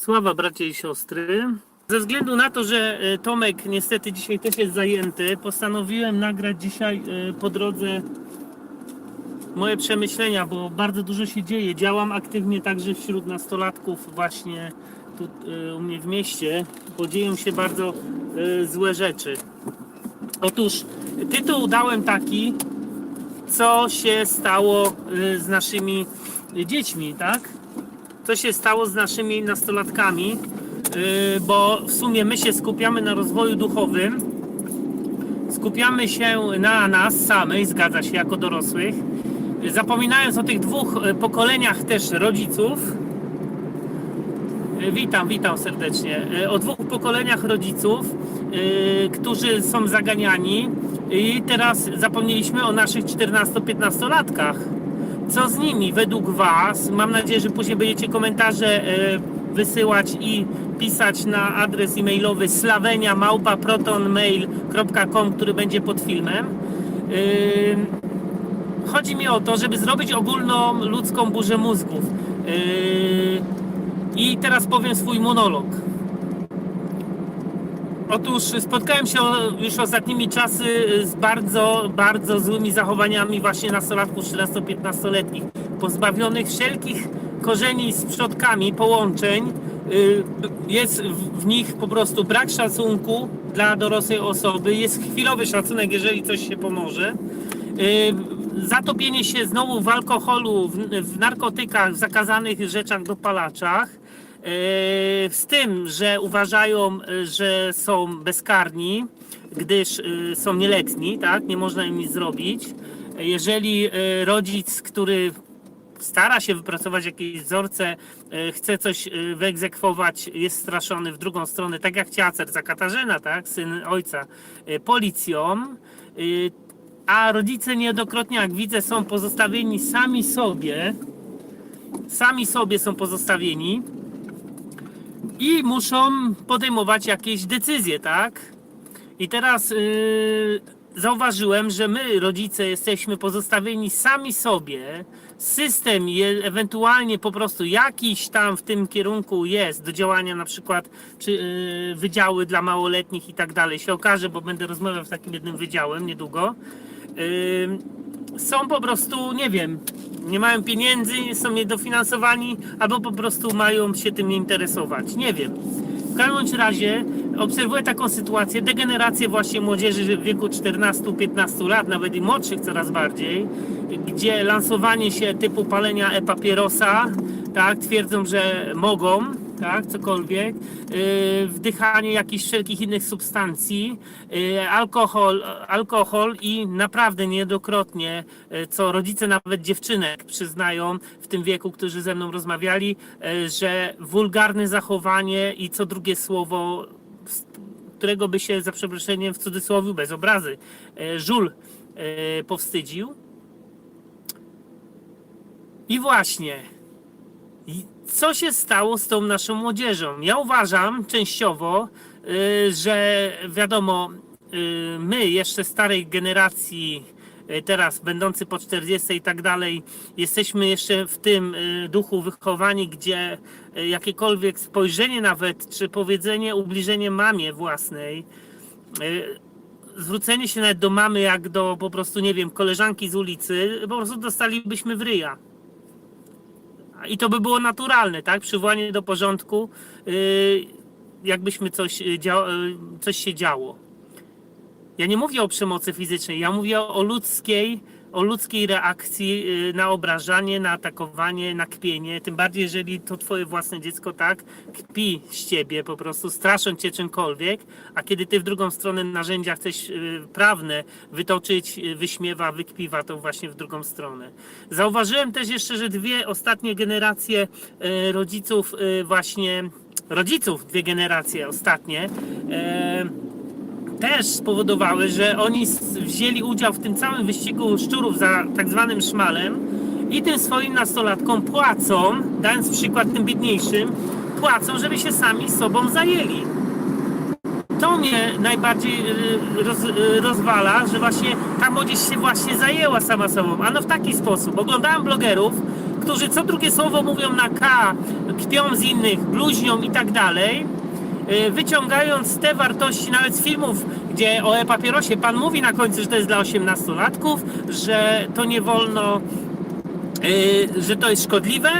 Sława bracie i siostry. Ze względu na to, że e, Tomek niestety dzisiaj też jest zajęty, postanowiłem nagrać dzisiaj e, po drodze moje przemyślenia, bo bardzo dużo się dzieje. Działam aktywnie także wśród nastolatków właśnie tu e, u mnie w mieście, bo dzieją się bardzo złe rzeczy. Otóż tytuł dałem taki, co się stało z naszymi dziećmi, tak? Co się stało z naszymi nastolatkami, yy, bo w sumie my się skupiamy na rozwoju duchowym, skupiamy się na nas samych, zgadza się, jako dorosłych, zapominając o tych dwóch yy, pokoleniach też rodziców. Yy, Witam, witam serdecznie. O dwóch pokoleniach rodziców, którzy są zaganiani i teraz zapomnieliśmy o naszych 14-15-latkach co z nimi według Was? Mam nadzieję, że później będziecie komentarze e, wysyłać i pisać na adres e-mailowy slawenia.protonmail.com, który będzie pod filmem. Chodzi mi o to, żeby zrobić ogólną ludzką burzę mózgów. I teraz powiem swój monolog. Otóż spotkałem się już ostatnimi czasy z bardzo, bardzo złymi zachowaniami właśnie nastolatków 14-15-letnich, pozbawionych wszelkich korzeni z przodkami, połączeń. Y, Jest w nich po prostu brak szacunku dla dorosłej osoby, jest chwilowy szacunek, jeżeli coś się pomoże. Y, Zatopienie się znowu w alkoholu, w narkotykach, w zakazanych rzeczach, dopalaczach. E, z tym, że uważają, e, że są bezkarni, gdyż e, są nieletni, tak? Nie można im nic zrobić. Jeżeli rodzic, który stara się wypracować jakieś wzorce, chce coś wyegzekwować, jest straszony w drugą stronę, tak jak Ciacer za Katarzyna, tak? Syn ojca, policją. A rodzice niejednokrotnie, jak widzę, są pozostawieni sami sobie. Sami sobie są pozostawieni i muszą podejmować jakieś decyzje, tak? I teraz yy, zauważyłem, że my, rodzice, jesteśmy pozostawieni sami sobie. System ewentualnie po prostu jakiś tam w tym kierunku jest do działania, na przykład czy, yy, wydziały dla małoletnich i tak dalej. Się okaże, bo będę rozmawiał z takim jednym wydziałem niedługo. Są po prostu, nie wiem, nie mają pieniędzy, są niedofinansowani, albo po prostu mają się tym nie interesować. Nie wiem. W każdym razie obserwuję taką sytuację, degenerację właśnie młodzieży w wieku 14-15 lat, nawet i młodszych coraz bardziej, gdzie lansowanie się typu palenia e-papierosa, tak, twierdzą, że mogą, tak, cokolwiek, yy, wdychanie jakichś wszelkich innych substancji, yy, alkohol, alkohol i naprawdę niejednokrotnie, yy, co rodzice nawet dziewczynek przyznają w tym wieku, którzy ze mną rozmawiali, że wulgarne zachowanie i co drugie słowo, którego by się za przeproszeniem w cudzysłowie bez obrazy, żul powstydził. I właśnie, co się stało z tą naszą młodzieżą? Ja uważam częściowo, y, że wiadomo, y, my jeszcze starej generacji, y, teraz będący po 40 i tak dalej, jesteśmy jeszcze w tym duchu wychowani, gdzie jakiekolwiek spojrzenie nawet, czy powiedzenie, ubliżenie mamie własnej, zwrócenie się nawet do mamy jak do po prostu, nie wiem, koleżanki z ulicy, po prostu dostalibyśmy w ryja. I to by było naturalne, tak? Przywołanie do porządku, yy, jakbyśmy coś, yy, yy, coś się działo. Ja nie mówię o przemocy fizycznej, ja mówię o ludzkiej, o ludzkiej reakcji yy, na obrażanie, na atakowanie, na kpienie. Tym bardziej, jeżeli to twoje własne dziecko tak kpi z ciebie, po prostu strasząc cię czymkolwiek, a kiedy ty w drugą stronę narzędzia chcesz yy, prawne wytoczyć, yy, wyśmiewa, wykpiwa to właśnie w drugą stronę. Zauważyłem też jeszcze, że dwie ostatnie generacje rodziców właśnie rodziców, dwie generacje ostatnie, też spowodowały, że oni wzięli udział w tym całym wyścigu szczurów za tak zwanym szmalem i tym swoim nastolatkom płacą, dając przykład tym biedniejszym, płacą, żeby się sami sobą zajęli. To mnie najbardziej y, roz, y, rozwala, że właśnie ta młodzież się właśnie zajęła sama sobą. Ano w taki sposób. Oglądałem blogerów, którzy co drugie słowo mówią na K, kpią z innych, bluźnią i tak dalej, wyciągając te wartości nawet z filmów, gdzie o e-papierosie pan mówi na końcu, że to jest dla osiemnastolatków, że to nie wolno, y, że to jest szkodliwe,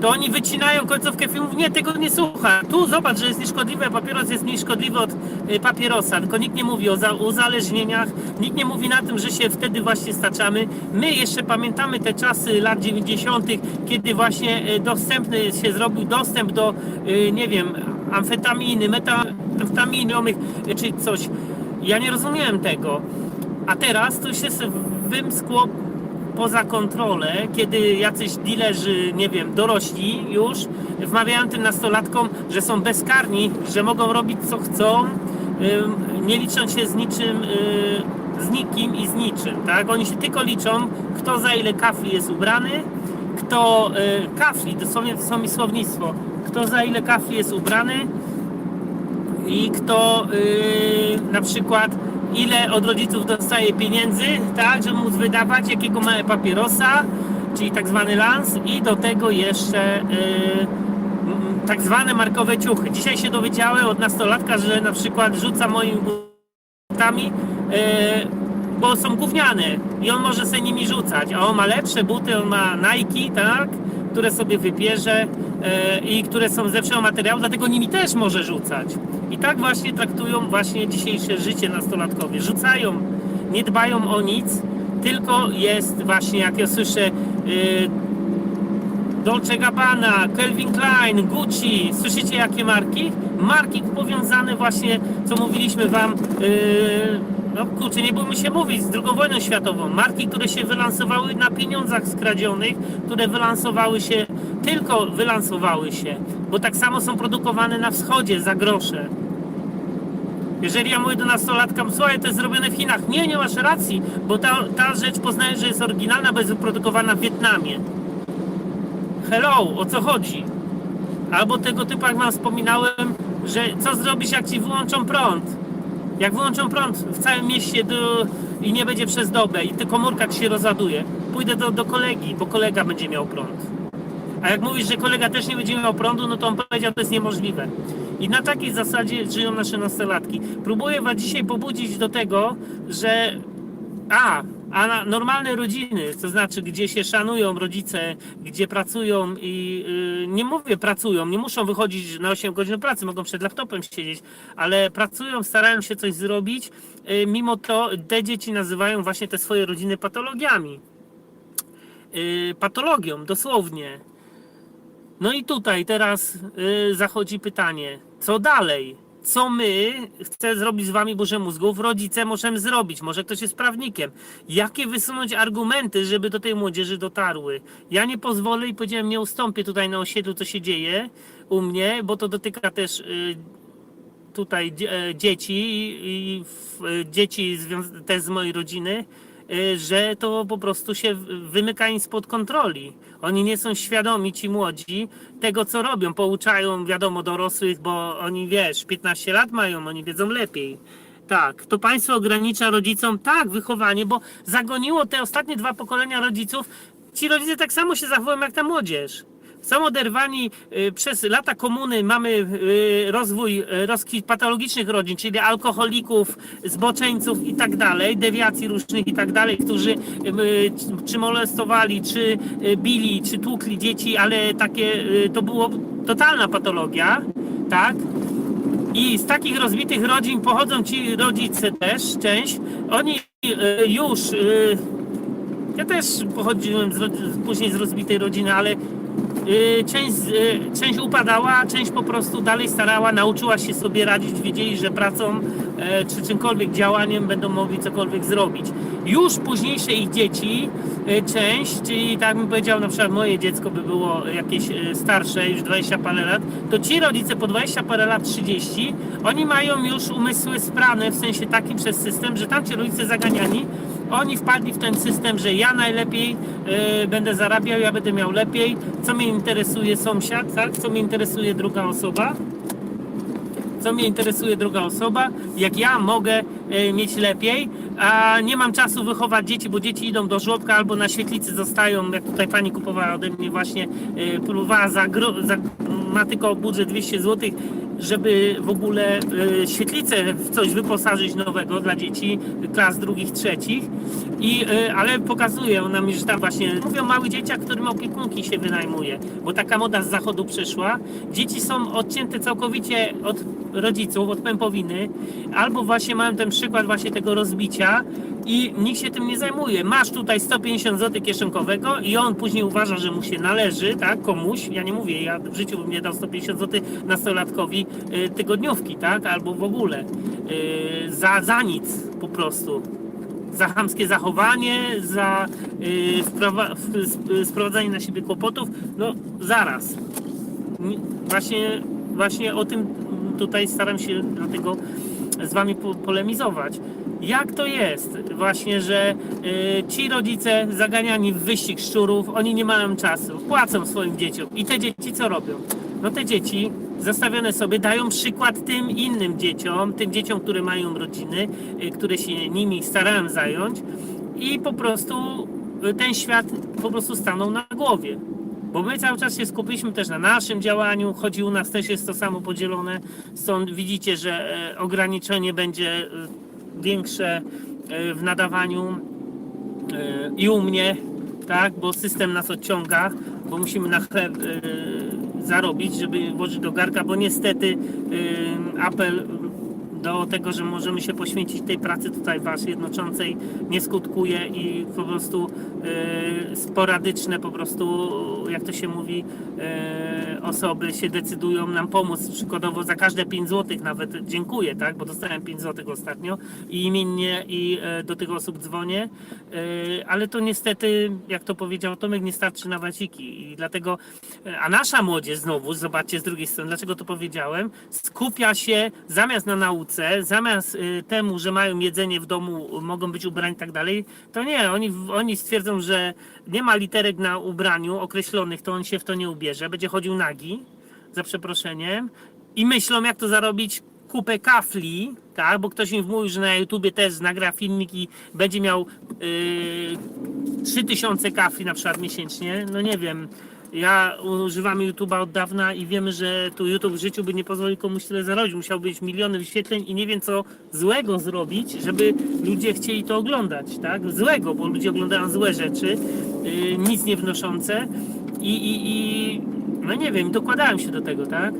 to oni wycinają końcówkę filmów, nie, tego nie słucha. Tu zobacz, że jest nieszkodliwe, papieros jest mniej szkodliwy od y, papierosa, tylko nikt nie mówi o za- uzależnieniach, nikt nie mówi na tym, że się wtedy właśnie staczamy. My jeszcze pamiętamy te czasy lat 90., kiedy właśnie y, dostępny się zrobił dostęp do, y, nie wiem, amfetaminy, metamfetaminowych, y, czy coś. Ja nie rozumiałem tego. A teraz to jest wymskło poza kontrolę, kiedy jacyś dilerzy, nie wiem, dorośli już wmawiają tym nastolatkom, że są bezkarni, że mogą robić co chcą, nie licząc się z niczym, y, z nikim i z niczym, tak? Oni się tylko liczą, kto za ile kafli jest ubrany, kto y, kafli, dosłownie to są mi słownictwo, kto za ile kafli jest ubrany, i kto yy, na przykład ile od rodziców dostaje pieniędzy, tak, żeby móc wydawać, jakiego ma papierosa, czyli tak zwany lans i do tego jeszcze yy, tak zwane markowe ciuchy. Dzisiaj się dowiedziałem od nastolatka, że na przykład rzuca moimi butami, yy, bo są gówniane i on może sobie nimi rzucać, a on ma lepsze buty, on ma Nike, tak, które sobie wybierze i które są z lepszego materiału, dlatego nimi też może rzucać. I tak właśnie traktują właśnie dzisiejsze życie nastolatkowie. Rzucają, nie dbają o nic, tylko jest właśnie, jak ja słyszę, e, Dolce Gabbana, Calvin Klein, Gucci, słyszycie jakie marki? Marki powiązane właśnie, co mówiliśmy wam, yy, no kurczę, nie bójmy się mówić, z II wojną światową. Marki, które się wylansowały na pieniądzach skradzionych, które wylansowały się, tylko wylansowały się, bo tak samo są produkowane na wschodzie za grosze. Jeżeli ja mówię do nastolatka, słuchaj, to jest zrobione w Chinach. Nie, nie masz racji, bo ta, ta rzecz poznaje, że jest oryginalna, bo jest wyprodukowana w Wietnamie. Hello, o co chodzi? Albo tego typu, jak wam wspominałem, że co zrobisz, jak ci wyłączą prąd? Jak wyłączą prąd w całym mieście do, i nie będzie przez dobę i tylko komórka ci się rozładuje, pójdę do, do kolegi, bo kolega będzie miał prąd. A jak mówisz, że kolega też nie będzie miał prądu, no to on powiedział, to jest niemożliwe. I na takiej zasadzie żyją nasze nastolatki. Próbuję was dzisiaj pobudzić do tego, że a, a na normalne rodziny, to znaczy gdzie się szanują rodzice, gdzie pracują i yy, nie mówię pracują, nie muszą wychodzić na 8 godzin pracy, mogą przed laptopem siedzieć, ale pracują, starają się coś zrobić, yy, mimo to te dzieci nazywają właśnie te swoje rodziny patologiami. Yy, patologią, dosłownie. No i tutaj teraz y, zachodzi pytanie, co dalej? Co my, chcę zrobić z wami burzę mózgów, rodzice możemy zrobić? Może ktoś jest prawnikiem. Jakie wysunąć argumenty, żeby do tej młodzieży dotarły? Ja nie pozwolę i powiedziałem, nie ustąpię tutaj na osiedlu, co się dzieje u mnie, bo to dotyka też y, tutaj e, dzieci i e, dzieci też z mojej rodziny, e, że to po prostu się wymyka im spod kontroli. Oni nie są świadomi, ci młodzi, tego co robią. Pouczają, wiadomo, dorosłych, bo oni, wiesz, 15 lat mają, oni wiedzą lepiej. Tak, to państwo ogranicza rodzicom, tak, wychowanie, bo zagoniło te ostatnie dwa pokolenia rodziców. Ci rodzice tak samo się zachowują jak ta młodzież. Są oderwani y, przez lata komuny, mamy y, rozwój y, patologicznych rodzin, czyli alkoholików, zboczeńców i tak dalej, dewiacji różnych i tak dalej, którzy czy molestowali, czy bili, czy tłukli dzieci, ale takie to było totalna patologia, tak? I z takich rozbitych rodzin pochodzą ci rodzice też, część. Oni już ja też pochodziłem z, później z rozbitej rodziny, ale część, z- y, część upadała, część po prostu dalej starała, nauczyła się sobie radzić, wiedzieli, że pracą e, czy czymkolwiek działaniem będą mogli cokolwiek zrobić. Już późniejsze ich dzieci, e, część, czyli tak bym powiedział, na przykład moje dziecko by było jakieś e, starsze, już 20 parę lat, to ci rodzice po 20 parę lat, 30, oni mają już umysły sprane w sensie takim przez system, że tamci rodzice zaganiani oni wpadli w ten system, że ja najlepiej e, będę zarabiał, ja będę miał lepiej, co mnie interesuje sąsiad, tak? co mnie interesuje druga osoba. co mnie interesuje druga osoba, jak ja mogę e, mieć lepiej, a nie mam czasu wychować dzieci, bo dzieci idą do żłobka albo na świetlicy zostają, jak tutaj pani kupowała ode mnie właśnie, e, próbowała za, gro, za ma tylko budżet 200 zł, żeby w ogóle e, świetlicę w coś wyposażyć nowego dla dzieci klas drugich, trzecich. I, e, ale pokazuje ona mi, że tam właśnie mówią o małych dzieciach, którym opiekunki się wynajmuje, bo taka moda z zachodu przyszła. Dzieci są odcięte całkowicie od rodziców, od pępowiny, albo właśnie mają ten przykład właśnie tego rozbicia i nikt się tym nie zajmuje. Masz tutaj 150 zł kieszonkowego i on później uważa, że mu się należy, tak, komuś. Ja nie mówię, ja w życiu bym nie dał 150 zł nastolatkowi y, tygodniówki, tak, albo w ogóle y, za, za nic po prostu za chamskie zachowanie, za y, sprowadzanie na siebie kłopotów, no zaraz. Nie- Właśnie, właśnie o tym tutaj staram się dlatego z wami po, polemizować. Jak to jest właśnie, że y, ci rodzice zaganiani w wyścig szczurów, oni nie mają czasu, płacą swoim dzieciom i te dzieci co robią? No te dzieci zastawione sobie dają przykład tym innym dzieciom, tym dzieciom, które mają rodziny, y, które się nimi starają zająć i po prostu y, ten świat po prostu stanął na głowie. Bo my cały czas się skupiliśmy też na naszym działaniu, choć i u nas też jest to samo podzielone. Stąd widzicie, że e, ograniczenie będzie większe w nadawaniu i u mnie, tak, bo system nas odciąga, bo musimy na chleb zarobić, żeby włożyć do garka, bo niestety apel do tego, że możemy się poświęcić tej pracy tutaj Was jednoczącej nie skutkuje i po prostu e, sporadyczne po prostu, jak to się mówi, e, osoby się decydują nam pomóc. Przykładowo za każde 5 zł nawet dziękuję, tak, bo dostałem 5 zł ostatnio i imiennie i e, do tych osób dzwonię, e, ale to niestety, jak to powiedział Tomek, nie starczy na waciki. I dlatego, e, a nasza młodzież znowu, zobaczcie z drugiej strony, dlaczego to powiedziałem, skupia się zamiast na nauce, zamiast y, temu, że mają jedzenie w domu, mogą być ubrani i tak dalej, to nie, oni, oni stwierdzą, że nie ma literek na ubraniu określonych, to on się w to nie ubierze, będzie chodził nagi, za przeproszeniem, i myślą, jak to zarobić kupę kafli, tak, bo ktoś im mówił, że na YouTubie też nagra filmik i będzie miał yy, 3000 kafli na przykład miesięcznie, no nie wiem, ja używam YouTube'a od dawna i wiemy, że tu YouTube w życiu by nie pozwolił komuś tyle zarobić. Musiał być miliony wyświetleń i nie wiem co złego zrobić, żeby ludzie chcieli to oglądać, tak? Złego, bo ludzie oglądają złe rzeczy, yy, nic nie wnoszące i, i, i no nie wiem, dokładałem się do tego, tak?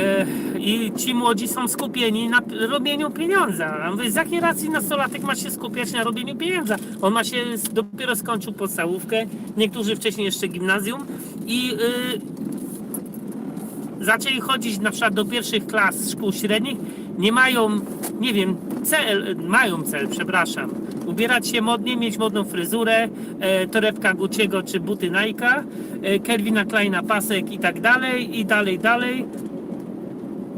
E, I ci młodzi są skupieni na robieniu pieniądza. A mówię, z jakiej racji nastolatek ma się skupiać na robieniu pieniądza? On ma się, dopiero skończył podstawówkę, niektórzy wcześniej jeszcze gimnazjum i y, zaczęli chodzić na przykład do pierwszych klas szkół średnich, nie mają, nie wiem, cel, mają cel, przepraszam, ubierać się modnie, mieć modną fryzurę, e, torebka Gucci'ego czy buty Nike'a, e, Kelvina Kleina pasek i tak dalej, i dalej, dalej.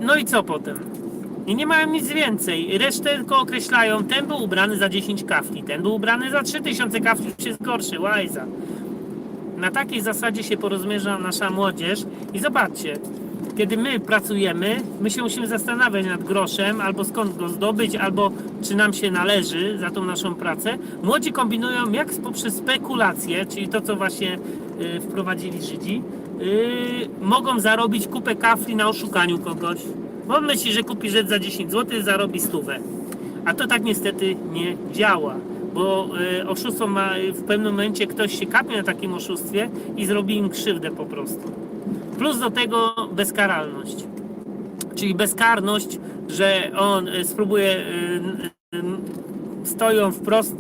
No i co potem? I nie mają nic więcej. Resztę tylko określają, ten był ubrany za 10 kafli, ten był ubrany za 3000 kafli, już jest gorszy, łajza. Na takiej zasadzie się porozmierza nasza młodzież i zobaczcie, kiedy my pracujemy, my się musimy zastanawiać nad groszem, albo skąd go zdobyć, albo czy nam się należy za tą naszą pracę. Młodzi kombinują jak poprzez spekulacje, czyli to, co właśnie y, wprowadzili Żydzi, y, mogą zarobić kupę kafli na oszukaniu kogoś. Bo on myśli, że kupi rzecz za 10 zł, zarobi stówę. A to tak niestety nie działa, bo y, oszustwo ma w pewnym momencie ktoś się kapie na takim oszustwie i zrobi im krzywdę po prostu. Plus do tego bezkaralność. Czyli bezkarność, że on y, spróbuje, y, y, stoją wprost,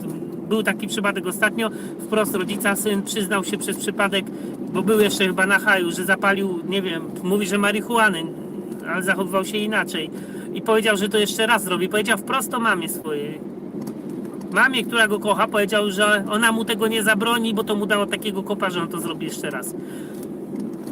był taki przypadek ostatnio, wprost rodzica, syn przyznał się przez przypadek, bo był jeszcze chyba na haju, że zapalił, nie wiem, mówi, że marihuany, ale zachowywał się inaczej. I powiedział, że to jeszcze raz zrobi. Powiedział wprost to mamie swojej. Mamie, która go kocha, powiedział, że ona mu tego nie zabroni, bo to mu dało takiego kopa, że on to zrobi jeszcze raz.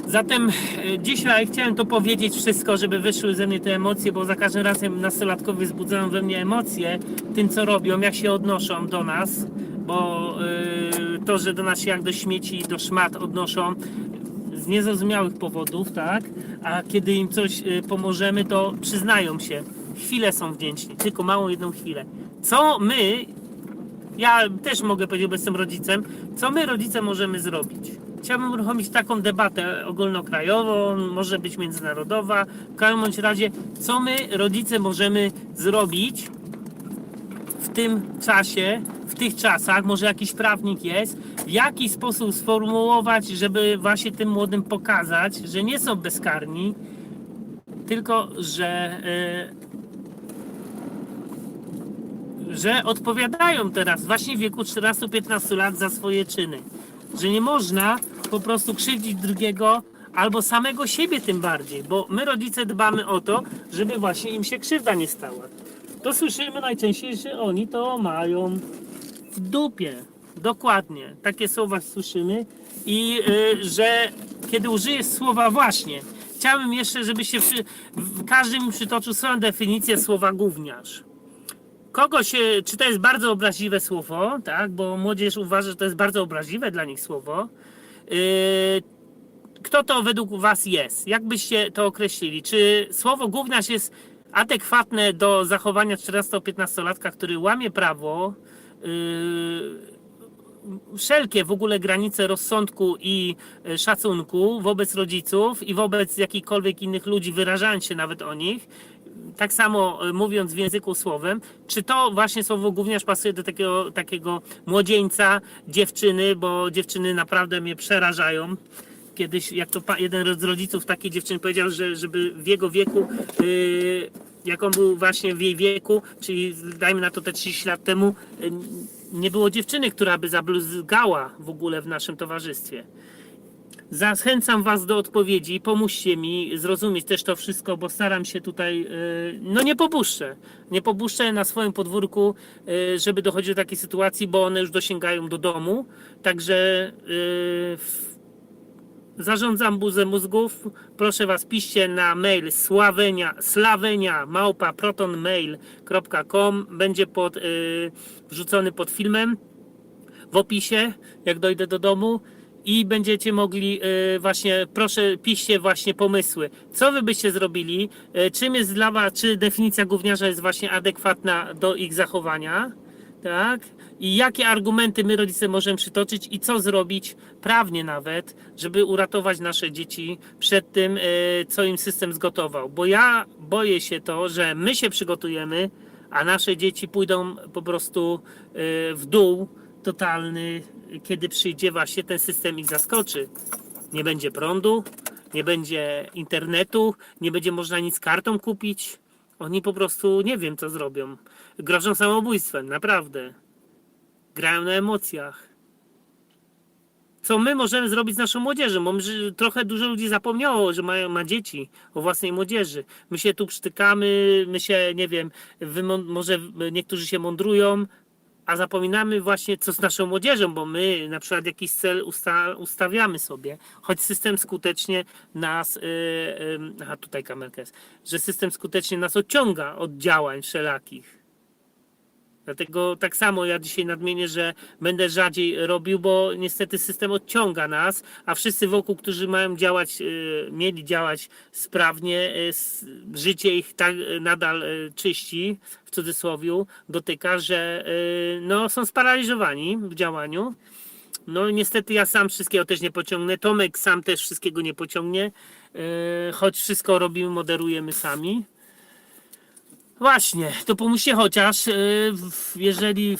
Zatem e, dzisiaj chciałem to powiedzieć wszystko, żeby wyszły ze mnie te emocje, bo za każdym razem nastolatkowie wzbudzają we mnie emocje tym, co robią, jak się odnoszą do nas, bo e, to, że do nas się jak do śmieci, do szmat odnoszą, z niezrozumiałych powodów, tak? A kiedy im coś y, pomożemy, to przyznają się. Chwilę są wdzięczni, tylko małą jedną chwilę. Co my, ja też mogę powiedzieć, bo jestem rodzicem, co my rodzice możemy zrobić? Chciałbym uruchomić taką debatę ogólnokrajową, może być międzynarodowa. W każdym razie, co my rodzice możemy zrobić, w tym czasie, w tych czasach, może jakiś prawnik jest, w jaki sposób sformułować, żeby właśnie tym młodym pokazać, że nie są bezkarni, tylko że, y, że odpowiadają teraz właśnie w wieku 14-15 lat za swoje czyny. Że nie można po prostu krzywdzić drugiego albo samego siebie tym bardziej, bo my rodzice dbamy o to, żeby właśnie im się krzywda nie stała to słyszymy najczęściej, że oni to mają w dupie. Dokładnie. Takie słowa słyszymy i y, że kiedy użyjesz słowa właśnie, chciałbym jeszcze, żebyście przy, w każdy mi przytoczył swoją definicję słowa gówniarz. Kogo się, czy to jest bardzo obraźliwe słowo, tak, bo młodzież uważa, że to jest bardzo obraźliwe dla nich słowo. Y, kto to według Was jest? Jak byście to określili? Czy słowo gówniarz jest adekwatne do zachowania 14-15-latka, który łamie prawo, yy, wszelkie w ogóle granice rozsądku i y, szacunku wobec rodziców i wobec jakichkolwiek innych ludzi, wyrażając się nawet o nich, tak samo y, mówiąc w języku słowem, czy to właśnie słowo gówniarz pasuje do takiego, takiego młodzieńca, dziewczyny, bo dziewczyny naprawdę mnie przerażają kiedyś, jak to jeden z rodziców takiej dziewczyny powiedział, że żeby w jego wieku, yy, jak on był właśnie w jej wieku, czyli dajmy na to te 30 lat temu, yy, nie było dziewczyny, która by zabluzgała w ogóle w naszym towarzystwie. Zachęcam Was do odpowiedzi, pomóżcie mi zrozumieć też to wszystko, bo staram się tutaj, yy, no nie popuszczę, nie popuszczę na swoim podwórku, yy, żeby dochodziło do takiej sytuacji, bo one już dosięgają do domu, także w- Zarządzam buzę mózgów. Proszę Was, piszcie na mail sławenia, slawenia małpa protonmail.com. Będzie pod, y, wrzucony pod filmem w opisie, jak dojdę do domu. I będziecie mogli y, właśnie, proszę, piszcie właśnie pomysły. Co wy byście zrobili? Y, czym jest dla was, czy definicja gówniarza jest właśnie adekwatna do ich zachowania? Tak? I jakie argumenty my rodzice możemy przytoczyć i co zrobić prawnie nawet, żeby uratować nasze dzieci przed tym, e, co im system zgotował. Bo ja boję się to, że my się przygotujemy, a nasze dzieci pójdą po prostu e, w dół totalny, kiedy przyjdzie właśnie ten system ich zaskoczy. Nie będzie prądu, nie będzie internetu, nie będzie można nic kartą kupić. Oni po prostu nie wiem, co zrobią. Grożą samobójstwem, naprawdę. Grają na emocjach. Co my możemy zrobić z naszą młodzieżą? Bo trochę dużo ludzi zapomniało, że mają, ma dzieci o własnej młodzieży. My się tu przytykamy, my się, nie wiem, może niektórzy się mądrują, a zapominamy właśnie co z naszą młodzieżą, bo my na przykład jakiś cel usta- ustawiamy sobie, choć system skutecznie nas, yy, yy, aha tutaj kamerka jest, że system skutecznie nas odciąga od działań wszelakich. Dlatego tak samo ja dzisiaj nadmienię, że będę rzadziej robił, bo niestety system odciąga nas, a wszyscy wokół, którzy mają działać, yy, mieli działać sprawnie, s- życie ich tak yy, nadal czyści, w cudzysłowie, dotyka, że no, są sparaliżowani w działaniu. No niestety ja sam wszystkiego też nie pociągnę. Tomek sam też wszystkiego nie pociągnie, choć wszystko robimy, moderujemy sami. Właśnie, to pomóżcie chociaż, w- jeżeli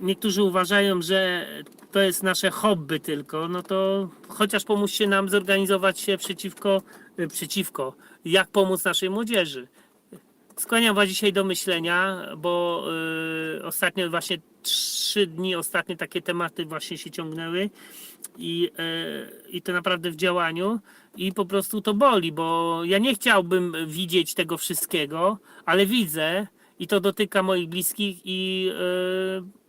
niektórzy uważają, że to jest nasze hobby tylko, no to chociaż pomóżcie nam zorganizować się przeciwko, yy, przeciwko, jak pomóc naszej młodzieży. Skłaniam Was dzisiaj do myślenia, bo yy, ostatnio właśnie trzy dni, ostatnie takie tematy właśnie się ciągnęły i, yy, i to naprawdę w działaniu. I po prostu to boli, bo ja nie chciałbym widzieć tego wszystkiego, ale widzę i to dotyka moich bliskich i,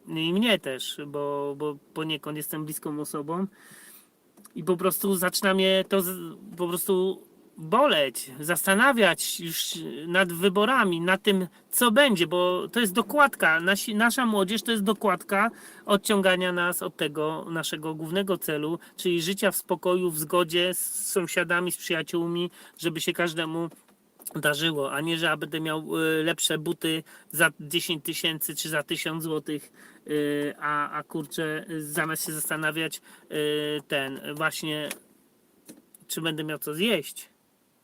yy, i mnie też, bo, bo poniekąd jestem bliską osobą. I po prostu zaczyna mnie to po prostu boleć, zastanawiać już nad wyborami, nad tym, co będzie, bo to jest dokładka. Nasi, nasza młodzież to jest dokładka odciągania nas od tego naszego głównego celu, czyli życia w spokoju, w zgodzie z sąsiadami, z przyjaciółmi, żeby się każdemu darzyło, a nie, że ja będę miał y, lepsze buty za 10 tysięcy czy za 1000 złotych, y, a, a kurczę, zamiast się zastanawiać y, ten właśnie, czy będę miał co zjeść.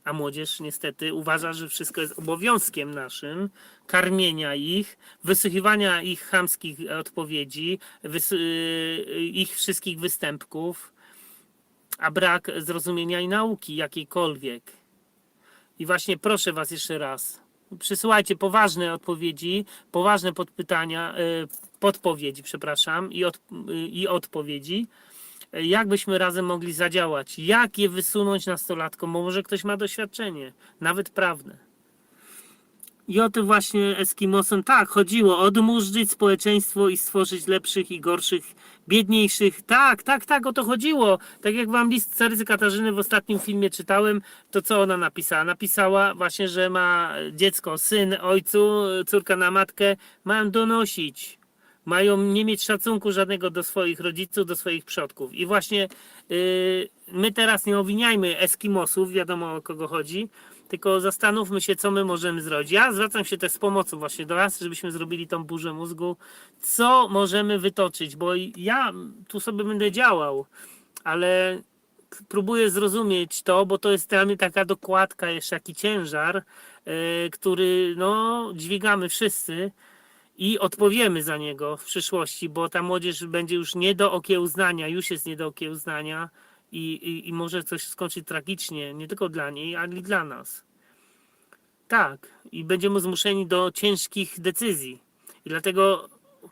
A młodzież niestety uważa, że wszystko jest obowiązkiem naszym, karmienia ich, wysłuchiwania ich chamskich odpowiedzi, y, ich wszystkich występków, a brak zrozumienia i nauki jakiejkolwiek. I właśnie proszę Was jeszcze raz, przysyłajcie poważne odpowiedzi, poważne podpytania, y, podpowiedzi, przepraszam, i, od, y, i odpowiedzi. Jak byśmy razem mogli zadziałać? Jak je wysunąć nastolatkom? Bo może ktoś ma doświadczenie, nawet prawne. I o tym właśnie Eskimosem tak chodziło. Odmurzyć społeczeństwo i stworzyć lepszych i gorszych, biedniejszych. Tak, tak, tak, o to chodziło. Tak jak wam list Cerycy Katarzyny w ostatnim filmie czytałem, to co ona napisała? Napisała właśnie, że ma dziecko, syn ojcu, córka na matkę, mają donosić. Mają nie mieć szacunku żadnego do swoich rodziców, do swoich przodków. I właśnie yy, my teraz nie owiniajmy Eskimosów, wiadomo o kogo chodzi, tylko zastanówmy się, co my możemy zrobić. Ja zwracam się też z pomocą właśnie do Was, żebyśmy zrobili tą burzę mózgu. Co możemy wytoczyć, bo ja tu sobie będę działał, ale próbuję zrozumieć to, bo to jest dla mnie taka dokładka, jeszcze taki ciężar, yy, który no, dźwigamy wszyscy i odpowiemy za niego w przyszłości, bo ta młodzież będzie już nie do okiełznania, już jest nie do okiełznania i, i, i może coś skończyć tragicznie, nie tylko dla niej, ale i dla nas. Tak, i będziemy zmuszeni do ciężkich decyzji. I dlatego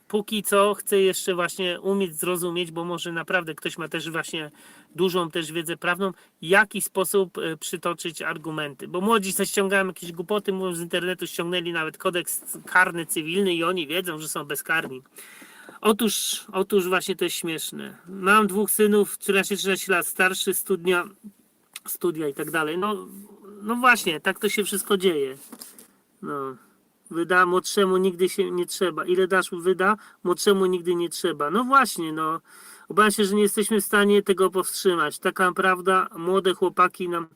póki co chcę jeszcze właśnie umieć zrozumieć, bo może naprawdę ktoś ma też właśnie dużą też wiedzę prawną, jaki sposób e, przytoczyć argumenty. Bo młodzi ściągają jakieś głupoty, mówią z internetu, ściągnęli nawet kodeks karny cywilny i oni wiedzą, że są bezkarni. Otóż, otóż właśnie to jest śmieszne. Mam dwóch synów, 13-13 lat starszy, studnia, studia i tak dalej. No, no właśnie, tak to się wszystko dzieje. No. Wyda młodszemu nigdy się nie trzeba. Ile dasz wyda, młodszemu nigdy nie trzeba. No właśnie, no. Obawiam się, że nie jesteśmy w stanie tego powstrzymać. Taka prawda, młode chłopaki nam.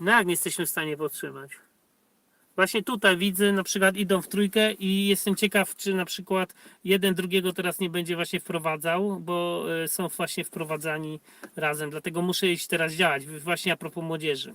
No jak nie jesteśmy w stanie powstrzymać? Właśnie tutaj widzę, na przykład idą w trójkę i jestem ciekaw, czy na przykład jeden drugiego teraz nie będzie właśnie wprowadzał, bo e, są właśnie wprowadzani razem. Dlatego muszę iść teraz działać, właśnie a propos młodzieży.